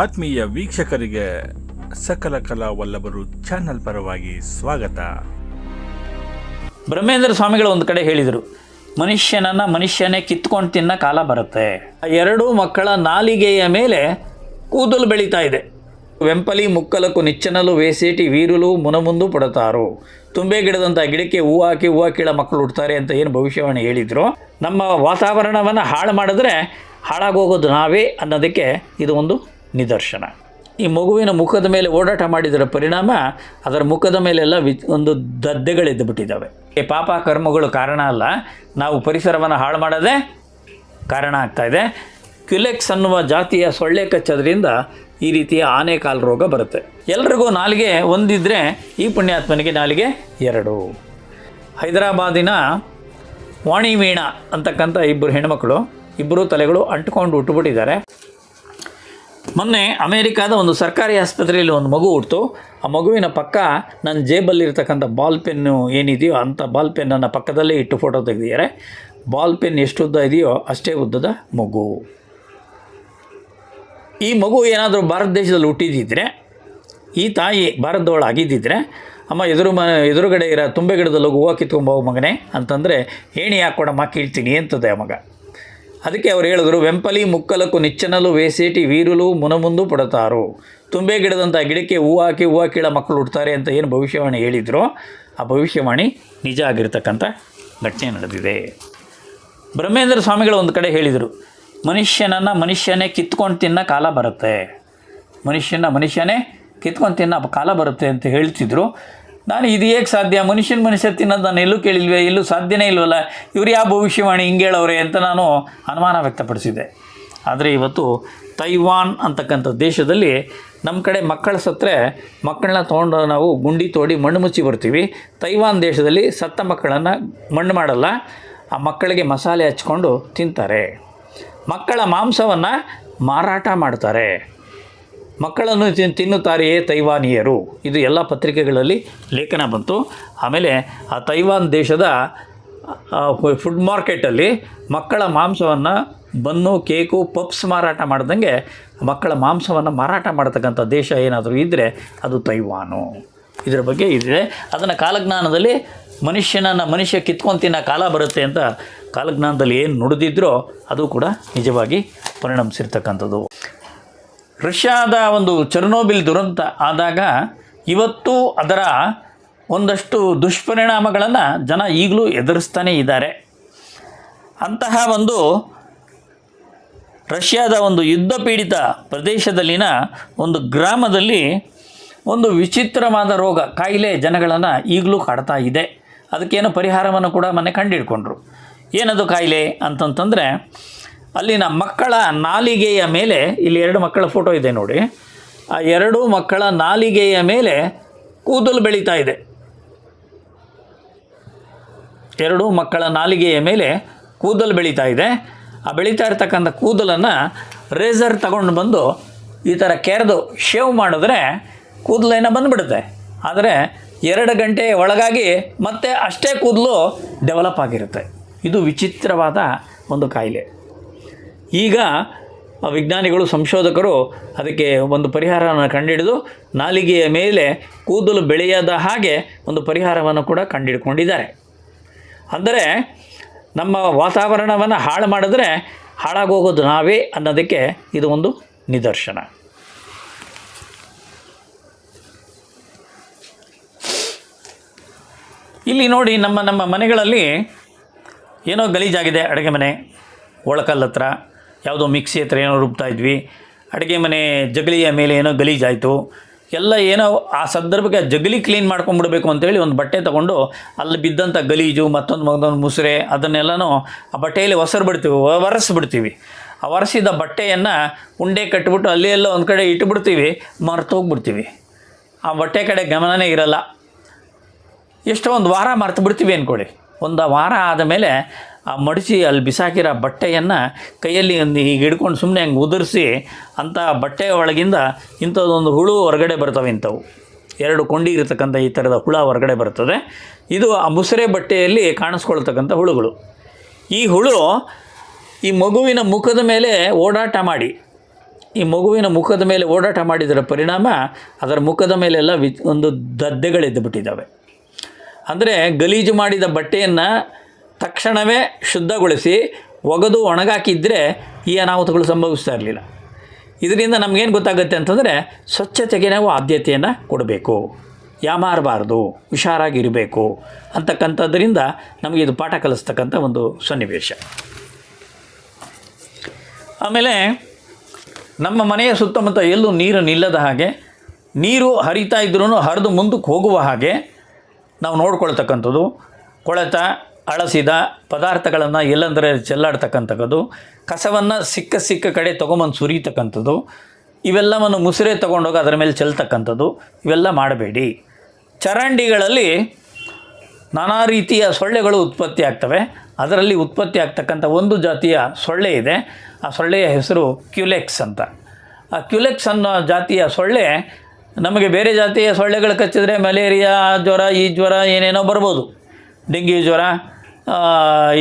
ಆತ್ಮೀಯ ವೀಕ್ಷಕರಿಗೆ ಸಕಲ ಕಲಾ ವಲ್ಲಭರು ಚಾನಲ್ ಪರವಾಗಿ ಸ್ವಾಗತ. ಬ್ರಹ್ಮೇಂದ್ರ ಸ್ವಾಮಿಗಳು ಒಂದು ಕಡೆ ಹೇಳಿದರು, ಮನುಷ್ಯನನ್ನು ಮನುಷ್ಯನೇ ಕಿತ್ಕೊಂಡು ತಿನ್ನ ಕಾಲ ಬರುತ್ತೆ. ಎರಡೂ ಮಕ್ಕಳ ನಾಲಿಗೆಯ ಮೇಲೆ ಕೂದಲು ಬೆಳೀತಾ ಇದೆ. ವೆಂಪಲಿ ಮುಕ್ಕಲಕ್ಕೂ ನಿಚ್ಚನಲು ವೇಸೇಟಿ ವೀರುಲು ಮುನಮುಂದು ಪಡುತ್ತಾರು ತುಂಬೆ ಗಿಡದಂಥ ಗಿಡಕ್ಕೆ ಹೂ ಹಾಕಿ ಹೂವು ಕೀಳ ಮಕ್ಕಳು ಹುಡ್ತಾರೆ ಅಂತ ಏನು ಭವಿಷ್ಯವಾಣಿ ಹೇಳಿದರು. ನಮ್ಮ ವಾತಾವರಣವನ್ನು ಹಾಳು ಮಾಡಿದ್ರೆ ಹಾಳಾಗೋಗೋದು ನಾವೇ ಅನ್ನೋದಕ್ಕೆ ಇದು ಒಂದು ನಿದರ್ಶನ. ಈ ಮಗುವಿನ ಮುಖದ ಮೇಲೆ ಓಡಾಟ ಮಾಡಿದರ ಪರಿಣಾಮ ಅದರ ಮುಖದ ಮೇಲೆಲ್ಲ ವಿ, ಒಂದು ದದ್ದೆಗಳಿದ್ದು ಬಿಟ್ಟಿದ್ದಾವೆ. ಈ ಪಾಪ ಕರ್ಮಗಳು ಕಾರಣ ಅಲ್ಲ. ನಾವು ಪರಿಸರವನ್ನು ಹಾಳು ಮಾಡೋದೇ ಕಾರಣ ಆಗ್ತಾ ಇದೆ. ಕ್ಯುಲೆಕ್ಸ್ ಅನ್ನುವ ಜಾತಿಯ ಸೊಳ್ಳೆ ಕಚ್ಚೋದ್ರಿಂದ ಈ ರೀತಿಯ ಆನೆಕಾಲು ರೋಗ ಬರುತ್ತೆ. ಎಲ್ರಿಗೂ ನಾಲಿಗೆ ಒಂದಿದ್ದರೆ ಈ ಪುಣ್ಯಾತ್ಮನಿಗೆ ನಾಲಿಗೆ ಎರಡು. ಹೈದರಾಬಾದಿನ ವಾಣಿ ವೀಣಾ ಅಂತಕ್ಕಂಥ ಇಬ್ಬರು ಹೆಣ್ಮಕ್ಳು ಇಬ್ಬರು ತಲೆಗಳು ಅಂಟ್ಕೊಂಡು ಹುಟ್ಟುಬಿಟ್ಟಿದ್ದಾರೆ. ಮೊನ್ನೆ ಅಮೇರಿಕಾದ ಒಂದು ಸರ್ಕಾರಿ ಆಸ್ಪತ್ರೆಯಲ್ಲಿ ಒಂದು ಮಗು ಹುಟ್ಟಿತು ಆ ಮಗುವಿನ ಪಕ್ಕ ನನ್ನ ಜೇಬಲ್ಲಿರ್ತಕ್ಕಂಥ ಬಾಲ್ ಪೆನ್ನು ಏನಿದೆಯೋ ಅಂಥ ಬಾಲ್ ಪೆನ್ನನ್ನು ಪಕ್ಕದಲ್ಲೇ ಇಟ್ಟು ಫೋಟೋ ತೆಗೆದಿದ್ದಾರೆ. ಬಾಲ್ ಪೆನ್ ಎಷ್ಟು ಉದ್ದ ಇದೆಯೋ ಅಷ್ಟೇ ಉದ್ದದ ಮಗು. ಈ ಮಗು ಏನಾದರೂ ಭಾರತ ದೇಶದಲ್ಲಿ ಹುಟ್ಟಿದ್ದಿದ್ರೆ, ಈ ತಾಯಿ ಭಾರತದೊಳಗಿದ್ದಿದ್ರೆ ಅಮ್ಮ ಎದುರು ಮ, ಎದುರುಗಡೆ ಇರೋ ತುಂಬೆ ಗಿಡದಲ್ಲಿ ಹೂವು ಕಿತ್ಕೊಂಬೋಗು ಮಗನೇ ಅಂತಂದರೆ, ಏಣಿ ಹಾಕ್ಕೊಡಮ್ಮ ಕೀಳ್ತೀನಿ, ಅಂತದೆ ಮಗ. ಅದಕ್ಕೆ ಅವ್ರು ಹೇಳಿದ್ರು ವೆಂಪಲಿ ಮುಕ್ಕಲಕ್ಕೂ ನಿಚ್ಚನಲು ವೇಸೇಟಿ ವೀರುಲು ಮುನಮುಂದು ಪಡುತ್ತಾರು ತುಂಬೆ ಗಿಡದಂಥ ಗಿಡಕ್ಕೆ ಹೂವು ಹಾಕಿ ಹೂವು ಕೀಳ ಮಕ್ಕಳು ಹುಡ್ತಾರೆ ಅಂತ ಏನು ಭವಿಷ್ಯವಾಣಿ ಹೇಳಿದ್ರು. ಆ ಭವಿಷ್ಯವಾಣಿ ನಿಜ ಆಗಿರ್ತಕ್ಕಂಥ ಘಟನೆ ನಡೆದಿದೆ. ಬ್ರಹ್ಮೇಂದ್ರ ಸ್ವಾಮಿಗಳು ಒಂದು ಕಡೆ ಹೇಳಿದರು, ಮನುಷ್ಯನನ್ನು ಮನುಷ್ಯನೇ ಕಿತ್ಕೊಂಡು ತಿನ್ನ ಕಾಲ ಬರುತ್ತೆ. ಮನುಷ್ಯನ ಮನುಷ್ಯನೇ ಕಿತ್ಕೊಂಡು ತಿನ್ನೋ ಕಾಲ ಬರುತ್ತೆ ಅಂತ ಹೇಳ್ತಿದ್ರು. ನಾನು ಇದು ಹೇಗೆ ಸಾಧ್ಯ? ಮನುಷ್ಯನ ಮನುಷ್ಯ ತಿನ್ನೋದು ನಾನು ಎಲ್ಲೂ ಕೇಳಿಲ್ವೇ? ಎಲ್ಲೂ ಸಾಧ್ಯನೇ ಇಲ್ವಲ್ಲ? ಇವ್ರು ಯಾವ ಭವಿಷ್ಯವಾಣಿ ಹಿಂಗೆ ಹೇಳೋರೇ ಅಂತ ನಾನು ಅನುಮಾನ ವ್ಯಕ್ತಪಡಿಸಿದ್ದೆ. ಆದರೆ ಇವತ್ತು ತೈವಾನ್ ಅಂತಕ್ಕಂಥ ದೇಶದಲ್ಲಿ ನಮ್ಮ ಕಡೆ ಮಕ್ಕಳ ಸತ್ತರೆ ಮಕ್ಕಳನ್ನ ತೊಗೊಂಡು ನಾವು ಗುಂಡಿ ತೋಡಿ ಮಣ್ಣು ಮುಚ್ಚಿ ಬರ್ತೀವಿ. ತೈವಾನ್ ದೇಶದಲ್ಲಿ ಸತ್ತ ಮಕ್ಕಳನ್ನು ಮಣ್ಣು ಮಾಡಲ್ಲ, ಆ ಮಕ್ಕಳಿಗೆ ಮಸಾಲೆ ಹಚ್ಕೊಂಡು ತಿಂತಾರೆ. ಮಕ್ಕಳ ಮಾಂಸವನ್ನು ಮಾರಾಟ ಮಾಡ್ತಾರೆ. ಮಕ್ಕಳನ್ನು ತಿನ್ ತಿನ್ನುತ್ತಾರೆಯೇ ತೈವಾನಿಯರು. ಇದು ಎಲ್ಲ ಪತ್ರಿಕೆಗಳಲ್ಲಿ ಲೇಖನ ಬಂತು. ಆಮೇಲೆ ಆ ತೈವಾನ್ ದೇಶದ ಫುಡ್ ಮಾರ್ಕೆಟಲ್ಲಿ ಮಕ್ಕಳ ಮಾಂಸವನ್ನು ಬನ್ನು, ಕೇಕು, ಪಪ್ಸ್ ಮಾರಾಟ ಮಾಡ್ದಂಗೆ ಮಕ್ಕಳ ಮಾಂಸವನ್ನು ಮಾರಾಟ ಮಾಡ್ತಕ್ಕಂಥ ದೇಶ ಏನಾದರೂ ಇದ್ದರೆ ಅದು ತೈವಾನು. ಇದರ ಬಗ್ಗೆ ಇದೆ. ಅದನ್ನು ಕಾಲಜ್ಞಾನದಲ್ಲಿ ಮನುಷ್ಯನನ್ನು ಮನುಷ್ಯ ಕಿತ್ಕೊಂಡು ತಿನ್ನೋ ಕಾಲ ಬರುತ್ತೆ ಅಂತ ಕಾಲಜ್ಞಾನದಲ್ಲಿ ಏನು ನುಡಿದಿದ್ರೋ ಅದು ಕೂಡ ನಿಜವಾಗಿ ಪರಿಣಮಿಸಿರ್ತಕ್ಕಂಥದ್ದು. ರಷ್ಯಾದ ಒಂದು ಚರ್ನೋಬಿಲ್ ದುರಂತ ಆದಾಗ ಇವತ್ತು ಅದರ ಒಂದಷ್ಟು ದುಷ್ಪರಿಣಾಮಗಳನ್ನು ಜನ ಈಗಲೂ ಎದುರಿಸ್ತಾನೇ ಇದ್ದಾರೆ. ಅಂತಹ ಒಂದು ರಷ್ಯಾದ ಒಂದು ಯುದ್ಧ ಪೀಡಿತ ಪ್ರದೇಶದಲ್ಲಿನ ಒಂದು ಗ್ರಾಮದಲ್ಲಿ ಒಂದು ವಿಚಿತ್ರವಾದ ರೋಗ ಕಾಯಿಲೆ ಜನಗಳನ್ನು ಈಗಲೂ ಕಾಡ್ತಾ ಇದೆ. ಅದಕ್ಕೇನು ಪರಿಹಾರವನ್ನು ಕೂಡ ಮೊನ್ನೆ ಕಂಡುಹಿಡ್ಕೊಂಡ್ರು ಏನದು ಕಾಯಿಲೆ ಅಂತಂತಂದರೆ ಅಲ್ಲಿನ ಮಕ್ಕಳ ನಾಲಿಗೆಯ ಮೇಲೆ, ಇಲ್ಲಿ ಎರಡು ಮಕ್ಕಳ ಫೋಟೋ ಇದೆ ನೋಡಿ. ಆ ಎರಡು ಮಕ್ಕಳ ನಾಲಿಗೆಯ ಮೇಲೆ ಕೂದಲು ಬೆಳೀತಾ ಇದೆ. ಎರಡು ಮಕ್ಕಳ ನಾಲಿಗೆಯ ಮೇಲೆ ಕೂದಲು ಬೆಳೀತಾ ಇದೆ. ಆ ಬೆಳೀತಾ ಇರ್ತಕ್ಕಂಥ ಕೂದಲನ್ನು ರೇಸರ್ ತಗೊಂಡು ಬಂದು ಈ ಥರ ಕೆರೆದು ಶೇವ್ ಮಾಡಿದ್ರೆ ಕೂದಲೇನ ಬಂದುಬಿಡುತ್ತೆ. ಆದರೆ ಎರಡು ಗಂಟೆ ಒಳಗಾಗಿ ಮತ್ತೆ ಅಷ್ಟೇ ಕೂದಲು ಡೆವಲಪ್ ಆಗಿರುತ್ತೆ. ಇದು ವಿಚಿತ್ರವಾದ ಒಂದು ಕಾಯಿಲೆ. ಈಗ ವಿಜ್ಞಾನಿಗಳು, ಸಂಶೋಧಕರು ಅದಕ್ಕೆ ಒಂದು ಪರಿಹಾರವನ್ನು ಕಂಡುಹಿಡಿದು ನಾಲಿಗೆಯ ಮೇಲೆ ಕೂದಲು ಬೆಳೆಯದ ಹಾಗೆ ಒಂದು ಪರಿಹಾರವನ್ನು ಕೂಡ ಕಂಡುಹಿಡ್ಕೊಂಡಿದ್ದಾರೆ ಅಂದರೆ ನಮ್ಮ ವಾತಾವರಣವನ್ನು ಹಾಳು ಮಾಡಿದ್ರೆ ಹಾಳಾಗೋಗೋದು ನಾವೇ ಅನ್ನೋದಕ್ಕೆ ಇದು ಒಂದು ನಿದರ್ಶನ. ಇಲ್ಲಿ ನೋಡಿ ನಮ್ಮ ನಮ್ಮ ಮನೆಗಳಲ್ಲಿ ಏನೋ ಗಲೀಜಾಗಿದೆ ಅಡುಗೆ ಮನೆ ಒಳಕಲ್ಲ ಹತ್ರ ಯಾವುದೋ ಮಿಕ್ಸಿ ಹತ್ರ ಏನೋ ರುಬ್ತಾ ಇದ್ವಿ. ಅಡುಗೆ ಮನೆ ಜಗಲಿಯ ಮೇಲೆ ಏನೋ ಗಲೀಜಾಯಿತು. ಎಲ್ಲ ಏನೋ ಆ ಸಂದರ್ಭಕ್ಕೆ ಜಗಲಿ ಕ್ಲೀನ್ ಮಾಡ್ಕೊಂಡ್ಬಿಡ್ಬೇಕು ಅಂತೇಳಿ ಒಂದು ಬಟ್ಟೆ ತೊಗೊಂಡು ಅಲ್ಲಿ ಬಿದ್ದಂಥ ಗಲೀಜು, ಮತ್ತೊಂದು ಮಗದೊಂದು ಮುಸುರೆ, ಅದನ್ನೆಲ್ಲನೂ ಆ ಬಟ್ಟೆಯಲ್ಲಿ ಒಸರು ಬಿಡ್ತೀವಿ ಒರೆಸ್ಬಿಡ್ತೀವಿ. ಆ ಒರೆಸಿದ ಬಟ್ಟೆಯನ್ನು ಉಂಡೆ ಕಟ್ಟಿಬಿಟ್ಟು ಅಲ್ಲಿ ಎಲ್ಲ ಒಂದು ಕಡೆ ಇಟ್ಬಿಡ್ತೀವಿ ಮರ್ತೋಗ್ಬಿಡ್ತೀವಿ ಆ ಬಟ್ಟೆ ಕಡೆ ಗಮನನೇ ಇರಲ್ಲ. ಎಷ್ಟೋ ಒಂದು ವಾರ ಮರ್ತು ಬಿಡ್ತೀವಿ ಅಂದ್ಕೊಳ್ಳಿ ಒಂದು ವಾರ ಆದಮೇಲೆ ಆ ಮಡಚಿ ಅಲ್ಲಿ ಬಿಸಾಕಿರೋ ಬಟ್ಟೆಯನ್ನು ಕೈಯಲ್ಲಿ ಒಂದು ಹೀಗೆ ಹಿಡ್ಕೊಂಡು ಸುಮ್ಮನೆ ಹಂಗೆ ಉದುರಿಸಿ ಅಂಥ ಬಟ್ಟೆಯ ಒಳಗಿಂದ ಇಂಥದ್ದೊಂದು ಹುಳು ಹೊರಗಡೆ ಬರ್ತವೆ ಇಂಥವು. ಎರಡು ಕೊಂಡಿ ಇರತಕ್ಕಂಥ ಈ ಥರದ ಹುಳ ಹೊರಗಡೆ ಬರ್ತದೆ. ಇದು ಆ ಮುಸರೆ ಬಟ್ಟೆಯಲ್ಲಿ ಕಾಣಿಸ್ಕೊಳ್ತಕ್ಕಂಥ ಹುಳುಗಳು. ಈ ಹುಳು ಈ ಮಗುವಿನ ಮುಖದ ಮೇಲೆ ಓಡಾಟ ಮಾಡಿ, ಈ ಮಗುವಿನ ಮುಖದ ಮೇಲೆ ಓಡಾಟ ಮಾಡಿದರ ಪರಿಣಾಮ ಅದರ ಮುಖದ ಮೇಲೆಲ್ಲ ವಿ ಒಂದು ದದ್ದೆಗಳಿದ್ದು ಬಿಟ್ಟಿದ್ದಾವೆ. ಅಂದರೆ ಗಲೀಜು ಮಾಡಿದ ಬಟ್ಟೆಯನ್ನು ತಕ್ಷಣವೇ ಶುದ್ಧಗೊಳಿಸಿ ಒಗೆದು ಒಣಗಾಕಿದ್ರೆ ಈ ಅನಾಹುತಗಳು ಸಂಭವಿಸ್ತಾ ಇರಲಿಲ್ಲ. ಇದರಿಂದ ನಮಗೇನು ಗೊತ್ತಾಗುತ್ತೆ ಅಂತಂದರೆ ಸ್ವಚ್ಛತೆಗೆ ನಾವು ಆದ್ಯತೆಯನ್ನು ಕೊಡಬೇಕು. ಯಾಮಾರಬಾರ್ದು ಹುಷಾರಾಗಿರಬೇಕು ಅಂತಕ್ಕಂಥದ್ದರಿಂದ ನಮಗೆ ಇದು ಪಾಠ ಕಲಿಸ್ತಕ್ಕಂಥ ಒಂದು ಸನ್ನಿವೇಶ. ಆಮೇಲೆ ನಮ್ಮ ಮನೆಯ ಸುತ್ತಮುತ್ತ ಎಲ್ಲೂ ನೀರು ನಿಲ್ಲದ ಹಾಗೆ, ನೀರು ಹರಿತಾ ಇದ್ರೂ ಹರಿದು ಮುಂದಕ್ಕೆ ಹೋಗುವ ಹಾಗೆ ನಾವು ನೋಡ್ಕೊಳ್ತಕ್ಕಂಥದ್ದು ಕೊಳೆತ, ಅಳಸಿದ ಪದಾರ್ಥಗಳನ್ನು ಎಲ್ಲಂದರೆ ಚೆಲ್ಲಾಡ್ತಕ್ಕಂಥದ್ದು, ಕಸವನ್ನು ಸಿಕ್ಕ ಸಿಕ್ಕ ಕಡೆ ತೊಗೊಂಬಂದು ಸುರಿತಕ್ಕಂಥದ್ದು, ಇವೆಲ್ಲವನ್ನು ಮುಸುರೆ ತೊಗೊಂಡೋಗಿ ಅದರ ಮೇಲೆ ಚೆಲ್ತಕ್ಕಂಥದ್ದು, ಇವೆಲ್ಲ ಮಾಡಬೇಡಿ. ಚರಂಡಿಗಳಲ್ಲಿ ನಾನಾ ರೀತಿಯ ಸೊಳ್ಳೆಗಳು ಉತ್ಪತ್ತಿ ಆಗ್ತವೆ. ಅದರಲ್ಲಿ ಉತ್ಪತ್ತಿ ಆಗ್ತಕ್ಕಂಥ ಒಂದು ಜಾತಿಯ ಸೊಳ್ಳೆ ಇದೆ. ಆ ಸೊಳ್ಳೆಯ ಹೆಸರು ಕ್ಯುಲೆಕ್ಸ್ ಅಂತ. ಆ ಕ್ಯುಲೆಕ್ಸ್ ಅನ್ನೋ ಜಾತಿಯ ಸೊಳ್ಳೆ ನಮಗೆ ಬೇರೆ ಜಾತಿಯ ಸೊಳ್ಳೆಗಳು ಕಚ್ಚಿದ್ರೆ ಮಲೇರಿಯಾ, ಜ್ವರ, ಈ ಜ್ವರ ಏನೇನೋ ಬರ್ಬೋದು. ಡೆಂಗ್ಯೂ ಜ್ವರ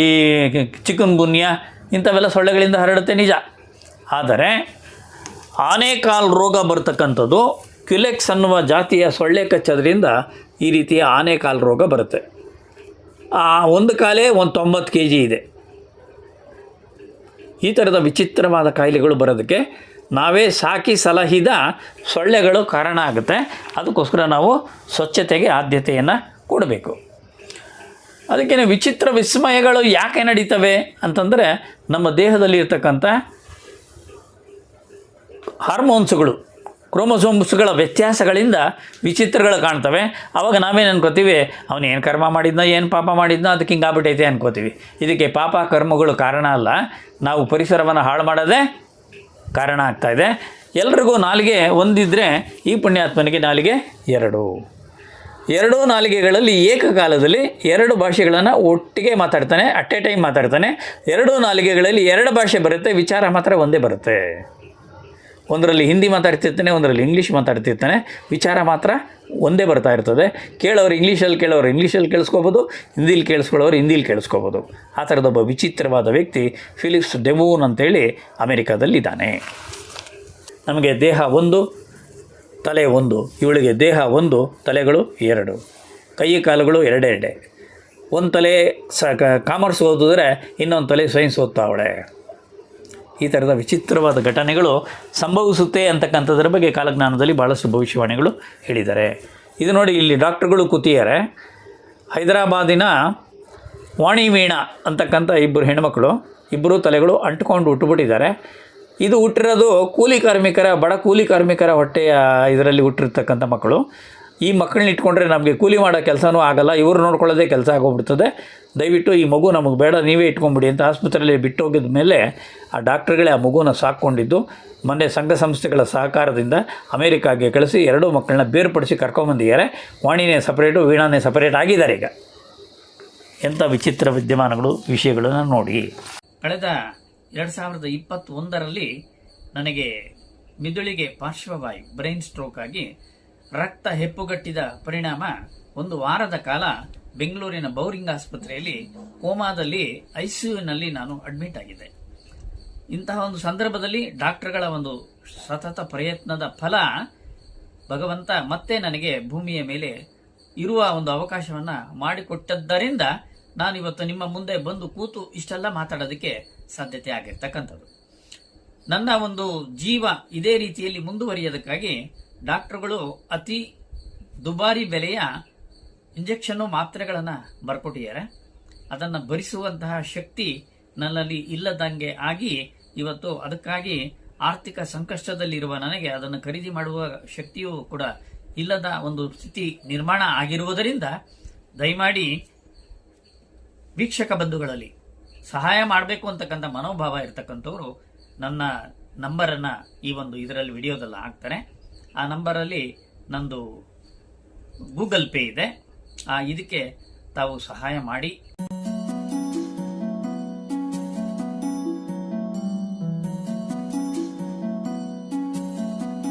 ಈ ಚಿಕನ್ ಗುನ್ಯ ಇಂಥವೆಲ್ಲ ಸೊಳ್ಳೆಗಳಿಂದ ಹರಡುತ್ತೆ ನಿಜ. ಆದರೆ ಆನೆಕಾಲ್ ರೋಗ ಬರ್ತಕ್ಕಂಥದ್ದು ಕ್ಯುಲೆಕ್ಸ್ ಅನ್ನುವ ಜಾತಿಯ ಸೊಳ್ಳೆ ಕಚ್ಚೋದ್ರಿಂದ ಈ ರೀತಿಯ ಆನೆಕಾಲ್ ರೋಗ ಬರುತ್ತೆ. ಆ ಒಂದು ಕಾಲೇ ಒಂದು ತೊಂಬತ್ತು ಕೆ ಜಿ ಇದೆ. ಈ ಥರದ ವಿಚಿತ್ರವಾದ ಕಾಯಿಲೆಗಳು ಬರೋದಕ್ಕೆ ನಾವೇ ಸಾಕಿ ಸಲಹಿದ ಸೊಳ್ಳೆಗಳು ಕಾರಣ ಆಗುತ್ತೆ. ಅದಕ್ಕೋಸ್ಕರ ನಾವು ಸ್ವಚ್ಛತೆಗೆ ಆದ್ಯತೆಯನ್ನು ಕೊಡಬೇಕು. ಅದಕ್ಕೇನೆ ವಿಚಿತ್ರ ವಿಸ್ಮಯಗಳು ಯಾಕೆ ನಡೀತವೆ ಅಂತಂದರೆ ನಮ್ಮ ದೇಹದಲ್ಲಿ ಇರ್ತಕ್ಕಂಥ ಹಾರ್ಮೋನ್ಸ್ಗಳು, ಕ್ರೋಮೋಸೋಮ್ಸ್ಗಳ ವ್ಯತ್ಯಾಸಗಳಿಂದ ವಿಚಿತ್ರಗಳು ಕಾಣ್ತವೆ. ಆವಾಗ ನಾವೇನು ಅನ್ಕೋತೀವಿ, ಅವನು ಏನು ಕರ್ಮ ಮಾಡಿದ್ನ, ಏನು ಪಾಪ ಮಾಡಿದ್ನೋ, ಅದಕ್ಕೆ ಹಿಂಗೆ ಆಗ್ಬಿಟ್ಟೈತೆ ಅನ್ಕೋತೀವಿ. ಇದಕ್ಕೆ ಪಾಪ ಕರ್ಮಗಳು ಕಾರಣ ಅಲ್ಲ. ನಾವು ಪರಿಸರವನ್ನು ಹಾಳು ಮಾಡೋದೇ ಕಾರಣ ಆಗ್ತಾ ಇದೆ. ಎಲ್ರಿಗೂ ನಾಲಿಗೆ ಒಂದಿದ್ದರೆ ಈ ಪುಣ್ಯಾತ್ಮನಿಗೆ ನಾಲಿಗೆ ಎರಡು. ಎರಡೂ ನಾಲಿಗೆಗಳಲ್ಲಿ ಏಕಕಾಲದಲ್ಲಿ ಎರಡು ಭಾಷೆಗಳನ್ನು ಒಟ್ಟಿಗೆ ಮಾತಾಡ್ತಾನೆ ಅಟ್ ಎ ಟೈಮ್ ಮಾತಾಡ್ತಾನೆ. ಎರಡೂ ನಾಲಿಗೆಗಳಲ್ಲಿ ಎರಡು ಭಾಷೆ ಬರುತ್ತೆ, ವಿಚಾರ ಮಾತ್ರ ಒಂದೇ ಬರುತ್ತೆ. ಒಂದರಲ್ಲಿ ಹಿಂದಿ ಮಾತಾಡ್ತಿರ್ತಾನೆ, ಒಂದರಲ್ಲಿ ಇಂಗ್ಲೀಷ್ ಮಾತಾಡ್ತಿರ್ತಾನೆ, ವಿಚಾರ ಮಾತ್ರ ಒಂದೇ ಬರ್ತಾ ಇರ್ತದೆ. ಕೇಳೋರು ಇಂಗ್ಲೀಷಲ್ಲಿ ಕೇಳೋರು ಇಂಗ್ಲೀಷಲ್ಲಿ ಕೇಳಿಸ್ಕೋಬೋದು, ಹಿಂದೀಲಿ ಕೇಳಿಸ್ಕೊಳ್ಳೋರು ಹಿಂದಿಲಿ ಕೇಳಿಸ್ಕೋಬೋದು. ಆ ಥರದೊಬ್ಬ ವಿಚಿತ್ರವಾದ ವ್ಯಕ್ತಿ ಫಿಲಿಪ್ಸ್ ಡೆಮೋನ್ ಅಂತೇಳಿ ಅಮೆರಿಕಾದಲ್ಲಿದ್ದಾನೆ. ನಮಗೆ ದೇಹ ಒಂದು, ತಲೆ ಒಂದು, ಇವಳಿಗೆ ದೇಹ ಒಂದು, ತಲೆಗಳು ಎರಡು, ಕೈ ಕಾಲುಗಳು ಎರಡೆರಡೆ. ಒಂದು ತಲೆ ಸ ಕಾಮರ್ಸ್ ಓದಿದ್ರೆ ಇನ್ನೊಂದು ತಲೆ ಸೈನ್ಸ್ ಓದ್ತಾವಳೆ. ಈ ಥರದ ವಿಚಿತ್ರವಾದ ಘಟನೆಗಳು ಸಂಭವಿಸುತ್ತೆ ಅಂತಕ್ಕಂಥದ್ರ ಬಗ್ಗೆ ಕಾಲಜ್ಞಾನದಲ್ಲಿ ಭಾಳಷ್ಟು ಭವಿಷ್ಯವಾಣಿಗಳು ಹೇಳಿದ್ದಾರೆ. ಇದು ನೋಡಿ ಇಲ್ಲಿ ಡಾಕ್ಟ್ರುಗಳು ಕೂತಿದ್ದಾರೆ. ಹೈದರಾಬಾದಿನ ವಾಣಿ ವೀಣಾ ಅಂತಕ್ಕಂಥ ಇಬ್ಬರು ಹೆಣ್ಮಕ್ಳು, ಇಬ್ಬರು ತಲೆಗಳು ಅಂಟ್ಕೊಂಡು ಹುಟ್ಟುಬಿಟ್ಟಿದ್ದಾರೆ. ಇದು ಹುಟ್ಟಿರೋದು ಕೂಲಿ ಕಾರ್ಮಿಕರ, ಬಡ ಕೂಲಿ ಕಾರ್ಮಿಕರ ಹೊಟ್ಟೆಯ ಇದರಲ್ಲಿ ಹುಟ್ಟಿರ್ತಕ್ಕಂಥ ಮಕ್ಕಳು. ಈ ಮಕ್ಕಳನ್ನ ಇಟ್ಕೊಂಡ್ರೆ ನಮಗೆ ಕೂಲಿ ಮಾಡೋ ಕೆಲಸನೂ ಆಗಲ್ಲ, ಇವರು ನೋಡ್ಕೊಳ್ಳೋದೇ ಕೆಲಸ ಆಗೋಗ್ಬಿಡ್ತದೆ. ದಯವಿಟ್ಟು ಈ ಮಗು ನಮಗೆ ಬೇಡ, ನೀವೇ ಇಟ್ಕೊಂಬಿಡಿ ಅಂತ ಆಸ್ಪತ್ರೆಯಲ್ಲಿ ಬಿಟ್ಟು ಹೋಗಿದ ಮೇಲೆ ಆ ಡಾಕ್ಟ್ರುಗಳೇ ಆ ಮಗುನ ಸಾಕ್ಕೊಂಡಿದ್ದು. ಮೊನ್ನೆ ಸಂಘ ಸಂಸ್ಥೆಗಳ ಸಹಕಾರದಿಂದ ಅಮೇರಿಕಾಗೆ ಕಳಿಸಿ ಎರಡೂ ಮಕ್ಕಳನ್ನ ಬೇರ್ಪಡಿಸಿ ಕರ್ಕೊಂಬಂದಿದ್ದಾರೆ. ವಾಣಿನೇ ಸಪ್ರೇಟು, ವೀಣಾನೇ ಸಪ್ರೇಟ್ ಆಗಿದ್ದಾರೆ ಈಗ. ಎಂಥ ವಿಚಿತ್ರ ವಿದ್ಯಮಾನಗಳು, ವಿಷಯಗಳನ್ನು ನೋಡಿ. ಕಳೆದ ಎರಡು ಸಾವಿರದ ಇಪ್ಪತ್ತೊಂದರಲ್ಲಿ ನನಗೆ ಮಿದುಳಿಗೆ ಪಾರ್ಶ್ವವಾಯು, ಬ್ರೈನ್ ಸ್ಟ್ರೋಕ್ ಆಗಿ ರಕ್ತ ಹೆಪ್ಪುಗಟ್ಟಿದ ಪರಿಣಾಮ ಒಂದು ವಾರದ ಕಾಲ ಬೆಂಗಳೂರಿನ ಬೌರಿಂಗ್ ಆಸ್ಪತ್ರೆಯಲ್ಲಿ ಕೋಮಾದಲ್ಲಿ ಐಸಿಯುನಲ್ಲಿ ನಾನು ಅಡ್ಮಿಟ್ ಆಗಿದ್ದೆ. ಇಂತಹ ಒಂದು ಸಂದರ್ಭದಲ್ಲಿ ಡಾಕ್ಟರ್ಗಳ ಒಂದು ಸತತ ಪ್ರಯತ್ನದ ಫಲ ಭಗವಂತ ಮತ್ತೆ ನನಗೆ ಭೂಮಿಯ ಮೇಲೆ ಇರುವ ಒಂದು ಅವಕಾಶವನ್ನ ಮಾಡಿಕೊಟ್ಟದ್ದರಿಂದ ನಾನು ಇವತ್ತು ನಿಮ್ಮ ಮುಂದೆ ಬಂದು ಕೂತು ಇಷ್ಟೆಲ್ಲ ಮಾತಾಡೋದಕ್ಕೆ ಸಾಧ್ಯತೆ ಆಗಿರ್ತಕ್ಕಂಥದ್ದು. ನನ್ನ ಒಂದು ಜೀವ ಇದೇ ರೀತಿಯಲ್ಲಿ ಮುಂದುವರಿಯೋದಕ್ಕಾಗಿ ಡಾಕ್ಟರ್ಗಳು ಅತಿ ದುಬಾರಿ ಬೆಲೆಯ ಇಂಜೆಕ್ಷನ್ನು ಮಾತ್ರೆಗಳನ್ನು ಬರ್ಕೊಟ್ಟಿದ್ದಾರೆ. ಅದನ್ನು ಭರಿಸುವಂತಹ ಶಕ್ತಿ ನನ್ನಲ್ಲಿ ಇಲ್ಲದಂಗೆ ಆಗಿ ಇವತ್ತು ಅದಕ್ಕಾಗಿ ಆರ್ಥಿಕ ಸಂಕಷ್ಟದಲ್ಲಿರುವ ನನಗೆ ಅದನ್ನು ಖರೀದಿ ಮಾಡುವ ಶಕ್ತಿಯೂ ಕೂಡ ಇಲ್ಲದ ಒಂದು ಸ್ಥಿತಿ ನಿರ್ಮಾಣ ಆಗಿರುವುದರಿಂದ ದಯಮಾಡಿ ವೀಕ್ಷಕ ಬಂಧುಗಳಲ್ಲಿ ಸಹಾಯ ಮಾಡಬೇಕು ಅಂತಕ್ಕಂಥ ಮನೋಭಾವ ಇರತಕ್ಕಂಥವ್ರು ನನ್ನ ನಂಬರನ್ನು ಈ ಒಂದು ಇದರಲ್ಲಿ ವಿಡಿಯೋದಲ್ಲಿ ಹಾಕ್ತಾರೆ. ಆ ನಂಬರಲ್ಲಿ ನಂದು ಗೂಗಲ್ ಪೇ ಇದೆ. ಇದಕ್ಕೆ ತಾವು ಸಹಾಯ ಮಾಡಿ.